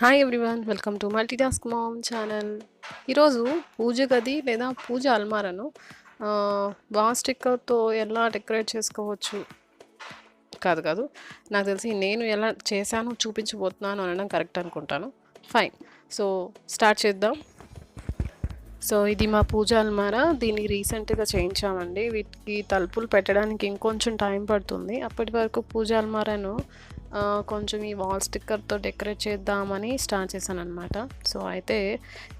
Hi everyone welcome to multitask mom channel ఈరోజు పూజ గది లేదా పూజ అల్మారాను బాస్టిక్తో ఎలా డెకరేట్ చేసుకోవచ్చు? కాదు కాదు నాకు తెలిసి నేను ఎలా చేశాను చూపించబోతున్నాను అనడం కరెక్ట్ అనుకుంటాను. ఫైన్ సో స్టార్ట్ చేద్దాం. సో ఇది మా పూజ అల్మారా. దీన్ని రీసెంట్గా చేయించామండి. వీటికి తలుపులు పెట్టడానికి ఇంకొంచెం టైం పడుతుంది. అప్పటి వరకు పూజ అల్మారాను కొంచెం ఈ వాల్ స్టిక్కర్తో డెకరేట్ చేద్దామని స్టార్ట్ చేశాను అనమాట సో అయితే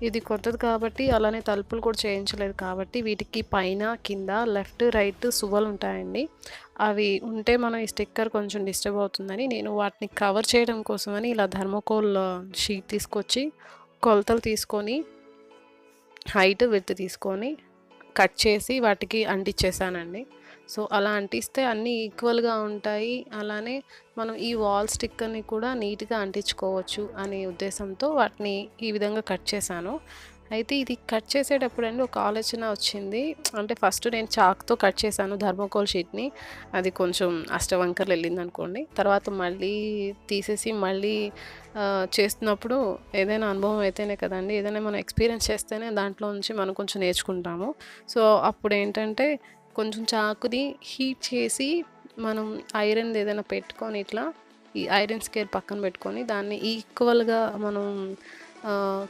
ఇది కొత్తది కాబట్టి అలానే తలుపులు కూడా చేయించలేదు కాబట్టి వీటికి పైన కింద లెఫ్ట్ రైట్ సువ్వలు ఉంటాయండి. అవి ఉంటే మనం ఈ స్టిక్కర్ కొంచెం డిస్టర్బ్ అవుతుందని నేను వాటిని కవర్ చేయడం కోసమని ఇలా థర్మోకోల్ షీట్ తీసుకొచ్చి కొలతలు తీసుకొని హైట్ విత్ తీసుకొని కట్ చేసి వాటికి అంటించేసానండి సో అలా అంటిస్తే అన్నీ ఈక్వల్గా ఉంటాయి. అలానే మనం ఈ వాల్ స్టిక్కర్ని కూడా నీట్గా అంటించుకోవచ్చు అనే ఉద్దేశంతో వాటిని ఈ విధంగా కట్ చేశాను. అయితే ఇది కట్ చేసేటప్పుడు అండి ఒక ఆలోచన వచ్చింది. అంటే ఫస్ట్ నేను చాక్తో కట్ చేశాను ధర్మకోల్ షీట్ని. అది కొంచెం అష్టవంకర్లు వెళ్ళింది అనుకోండి తర్వాత మళ్ళీ తీసేసి మళ్ళీ చేస్తున్నప్పుడు ఏదైనా అనుభవం అయితేనే కదండి ఏదైనా మనం ఎక్స్పీరియన్స్ చేస్తేనే దాంట్లో నుంచి మనం కొంచెం నేర్చుకుంటాము. సో అప్పుడు ఏంటంటే కొంచెం చాకుని హీట్ చేసి మనం ఐరన్ ఏదైనా పెట్టుకొని ఇట్లా ఈ ఐరన్ స్కేర్ పక్కన పెట్టుకొని దాన్ని ఈక్వల్గా మనం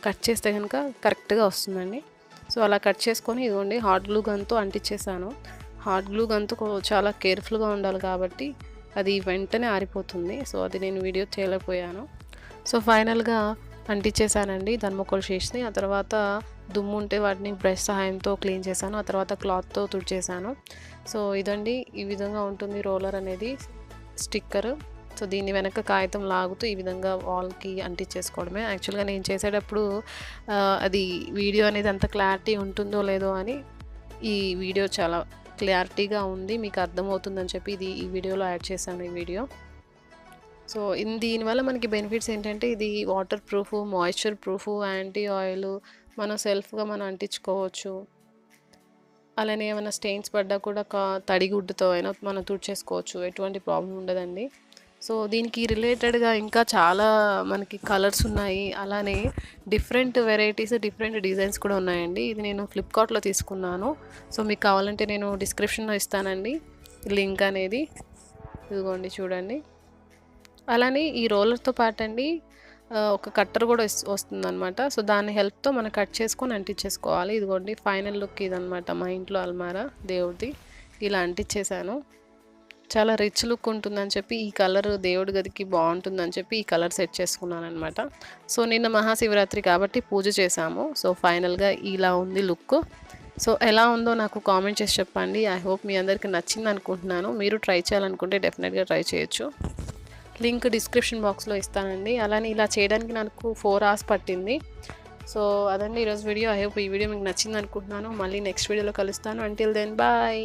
కట్ చేస్తే కనుక కరెక్ట్గా వస్తుందండి. సో అలా కట్ చేసుకొని ఇదిగోండి హాట్ గ్లూ గన్తో అంటించేసాను. హాట్ గ్లూ గన్తో చాలా కేర్ఫుల్గా ఉండాలి కాబట్టి అది వెంటనే ఆరిపోతుంది. సో అది నేను వీడియో చేయలేకపోయాను. సో ఫైనల్గా అంటించేసానండి ధర్మకోల్ షీట్స్ని ఆ తర్వాత దుమ్ము ఉంటే వాటిని బ్రష్ సహాయంతో క్లీన్ చేశాను. ఆ తర్వాత క్లాత్తో తుడిచేసాను సో ఇదండి ఈ విధంగా ఉంటుంది రోలర్ అనేది స్టిక్కర్. సో దీన్ని వెనక కాగితం లాగుతూ ఈ విధంగా వాల్కి అంటించేసుకోవడమే. యాక్చువల్గా నేను చేసేటప్పుడు అది వీడియో అనేది అంత క్లారిటీ ఉంటుందో లేదో అని ఈ వీడియో చాలా క్లారిటీగా ఉంది మీకు అర్థమవుతుందని చెప్పి ఇది ఈ వీడియోలో యాడ్ చేశాను ఈ వీడియో. సో ఇన్ దీనివల్ల మనకి బెనిఫిట్స్ ఏంటంటే ఇది water proof moisture proof anti oil మనం సెల్ఫ్గా మనం అంటించుకోవచ్చు. అలానే ఏమైనా స్టెయిన్స్ పడ్డా కూడా కా- తడి అయినా మనం తుడిచేసుకోవచ్చు ఎటువంటి ప్రాబ్లం ఉండదండి. సో దీనికి రిలేటెడ్గా ఇంకా చాలా మనకి కలర్స్ ఉన్నాయి. అలానే డిఫరెంట్ వెరైటీస్ డిఫరెంట్ డిజైన్స్ కూడా ఉన్నాయండి. ఇది నేను ఫ్లిప్కార్ట్లో తీసుకున్నాను. సో మీకు కావాలంటే నేను డిస్క్రిప్షన్లో ఇస్తానండి. లింక్ అనేది. ఇదిగోండి చూడండి. అలానే ఈ రోలర్తో పాటు అండి ఒక కట్టర్ కూడా వస్తుంది అనమాట సో దాని హెల్ప్తో మనం కట్ చేసుకొని అంటించేసుకోవాలి. ఇదిగోండి ఫైనల్ లుక్ ఇదనమాట మా ఇంట్లో అల్మారా దేవుడిది. ఇలా అంటించేసాను. చాలా రిచ్ లుక్ ఉంటుందని చెప్పి ఈ కలర్ దేవుడి గదికి బాగుంటుందని చెప్పి ఈ కలర్ సెట్ చేసుకున్నాను అనమాట సో నిన్న మహాశివరాత్రి కాబట్టి పూజ చేశాము. సో ఫైనల్గా ఇలా ఉంది లుక్ సో ఎలా ఉందో నాకు కామెంట్ చేసి చెప్పండి. ఐ హోప్ మీ అందరికీ నచ్చింది అనుకుంటున్నాను మీరు ట్రై చేయాలనుకుంటే డెఫినెట్గా ట్రై చేయొచ్చు. లింక్ డిస్క్రిప్షన్ బాక్స్లో ఇస్తానండి. అలానే ఇలా చేయడానికి నాకు ఫోర్ అవర్స్ పట్టింది. సో అదండి ఈరోజు వీడియో ఐ హోప్ ఈ వీడియో మీకు నచ్చింది అనుకుంటున్నాను మళ్ళీ నెక్స్ట్ వీడియోలో కలుస్తాను. Until then bye